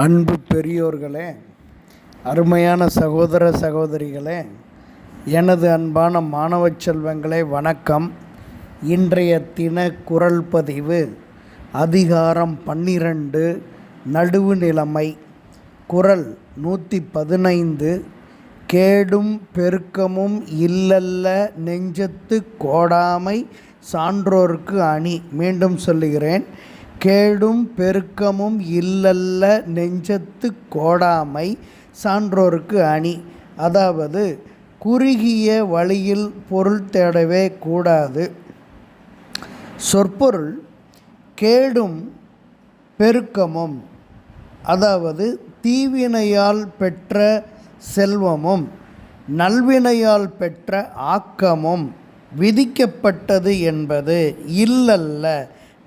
அன்பு பெரியோர்களே அருமையான சகோதர சகோதரிகளே எனது அன்பான மாணவ செல்வங்களே வணக்கம். இன்றைய தின குரல் பதிவு அதிகாரம் பன்னிரண்டு நடுவு நிலைமை குரல் நூற்றி பதினைந்து கேடும் பெருக்கமும் இல்லல்ல நெஞ்சத்து கோடாமை சான்றோர்க்கு அணி மீண்டும் சொல்லுகிறேன். கேடும் பெருக்கமும் இல்லல்ல நெஞ்சத்து கோடாமை சான்றோர்க்கு அணி. அதாவது குறுகிய வழியில் பொருள் தேடவே கூடாது. சொற்பொருள் கேடும் பெருக்கமும் அதாவது தீவினையால் பெற்ற செல்வமும் நல்வினையால் பெற்ற ஆக்கமும் விதிக்கப்பட்டது என்பது இல்லல்ல.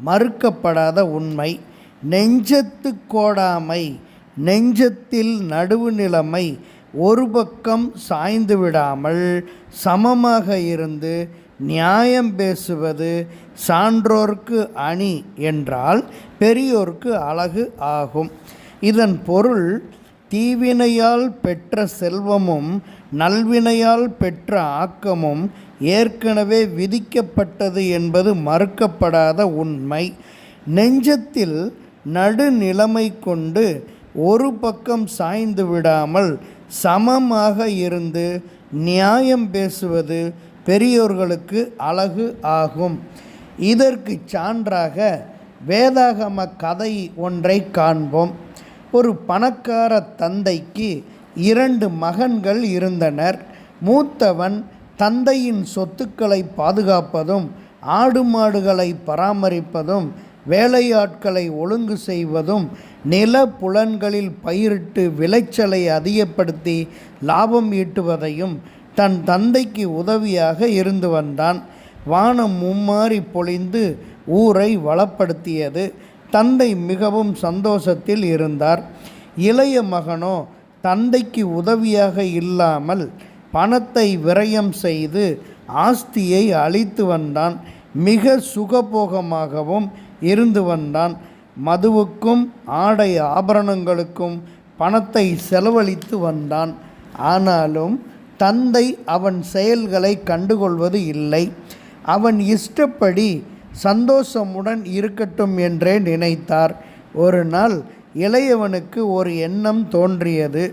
மறுக்கப்படாத உண்மை நெஞ்சத்து கோடாமை நெஞ்சத்தில் நடுவு நிலைமை ஒரு பக்கம் சாய்ந்து விடாமல் சமமாக இருந்து நியாயம் பேசுவது சான்றோர்க்கு அணி என்றால் பெரியோர்க்கு அழகு ஆகும். இதன் பொருள் தீவினையால் பெற்ற செல்வமும் நல்வினையால் பெற்ற ஆக்கமும் ஏற்கனவே விதிக்கப்பட்டது என்பது மறுக்கப்படாத உண்மை. நெஞ்சத்தில் நடுநிலைமை கொண்டு ஒரு பக்கம் சாய்ந்து விடாமல் சமமாக இருந்து நியாயம் பேசுவது பெரியோர்களுக்கு அழகு ஆகும். இதற்கு சான்றாக வேதாகம கதை ஒன்றை காண்போம். ஒரு பணக்கார தந்தைக்கு இரண்டு மகன்கள் இருந்தனர். மூத்தவன் தந்தையின் சொத்துக்களை பாதுகாப்பதும் ஆடு மாடுகளை பராமரிப்பதும் வேலையாட்களை ஒழுங்கு செய்வதும் நில புலன்களில் பயிரிட்டு விளைச்சலை அதிகப்படுத்தி லாபம் ஈட்டுவதையும் தன் தந்தைக்கு உதவியாக இருந்து வந்தான். வானம் மும்மாறி பொழிந்து ஊரை வளப்படுத்தியது. தந்தை மிகவும் சந்தோஷத்தில் இருந்தார். இளைய மகனோ தந்தைக்கு உதவியாக இல்லாமல் பணத்தை விரயம் செய்து ஆஸ்தியை அழித்து வந்தான். மிக சுகபோகமாகவும் இருந்து வந்தான். மதுவுக்கும் ஆடை ஆபரணங்களுக்கும் பணத்தை செலவழித்து வந்தான். ஆனாலும் தந்தை அவன் செயல்களை கண்டுகொள்வது இல்லை. அவன் இஷ்டப்படி சந்தோஷமுடன் இருக்கட்டும் என்றே நினைத்தார். ஒரு நாள் இளையவனுக்கு ஒரு எண்ணம் தோன்றியது.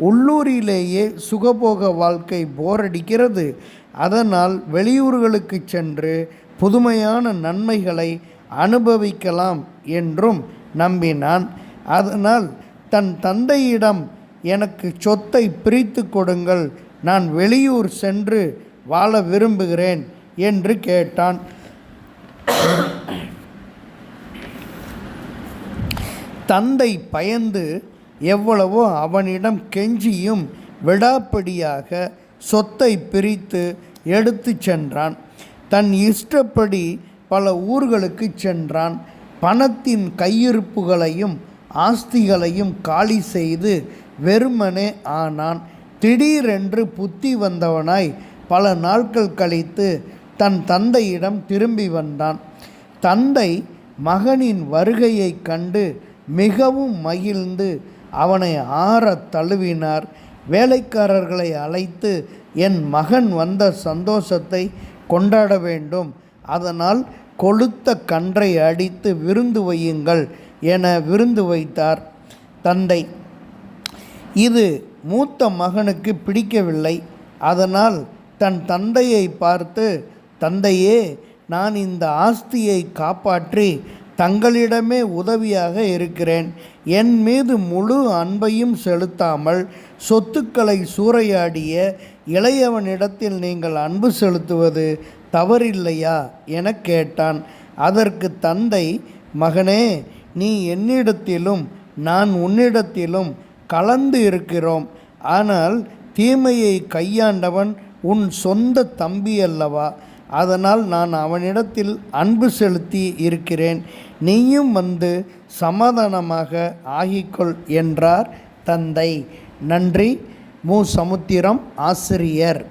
உள்ளூரிலேயே சுகபோக வாழ்க்கை போரடிக்கிறது அதனால் வெளியூர்களுக்கு சென்று புதுமையான நன்மைகளை அனுபவிக்கலாம் என்றும் நம்பினான். அதனால் தன் தந்தையிடம் எனக்கு சொத்தை பிரித்து கொடுங்கள். நான் வெளியூர் சென்று வாழ விரும்புகிறேன் என்று கேட்டான். தந்தை பயந்து எவ்வளவோ அவனிடம் கெஞ்சியும் விடாப்படியாக சொத்தை பிரித்து எடுத்து சென்றான். தன் இஷ்டப்படி பல ஊர்களுக்கு சென்றான். பணத்தின் கையிருப்புகளையும் ஆஸ்திகளையும் காலி செய்து வெறுமனே ஆனான். திடீரென்று புத்தி வந்தவனாய் பல நாட்கள் கழித்து தன் தந்தையிடம் திரும்பி வந்தான். தந்தை மகனின் வருகையை கண்டு மிகவும் மகிழ்ந்து அவனை ஆற தழுவினார். வேலைக்காரர்களை அழைத்து என் மகன் வந்த சந்தோஷத்தை கொண்டாட வேண்டும். அதனால் கொளுத்த கன்றை அடித்து விருந்து வையுங்கள் என விருந்து வைத்தார் தந்தை. இது மூத்த மகனுக்கு பிடிக்கவில்லை. அதனால் தன் தந்தையை பார்த்து தந்தையே நான் இந்த ஆஸ்தியை காப்பாற்றி தங்களிடமே உதவியாக இருக்கிறேன். என் மீது முழு அன்பையும் செலுத்தாமல் சொத்துக்களை சூறையாடிய இளையவனிடத்தில் நீங்கள் அன்பு செலுத்துவது தவறில்லையா? என கேட்டான். அதற்கு தந்தை மகனே நீ என்னிடத்திலும் நான் உன்னிடத்திலும் கலந்து இருக்கிறோம். ஆனால் தீமையை கையாண்டவன் உன் சொந்த தம்பி அல்லவா? அதனால் நான் அவனிடத்தில் அன்பு செலுத்தி இருக்கிறேன். நீயும் வந்து சமாதானமாக ஆகிக்கொள் என்றார் தந்தை. நன்றி. மு. சமுத்திரம் ஆசிரியர்.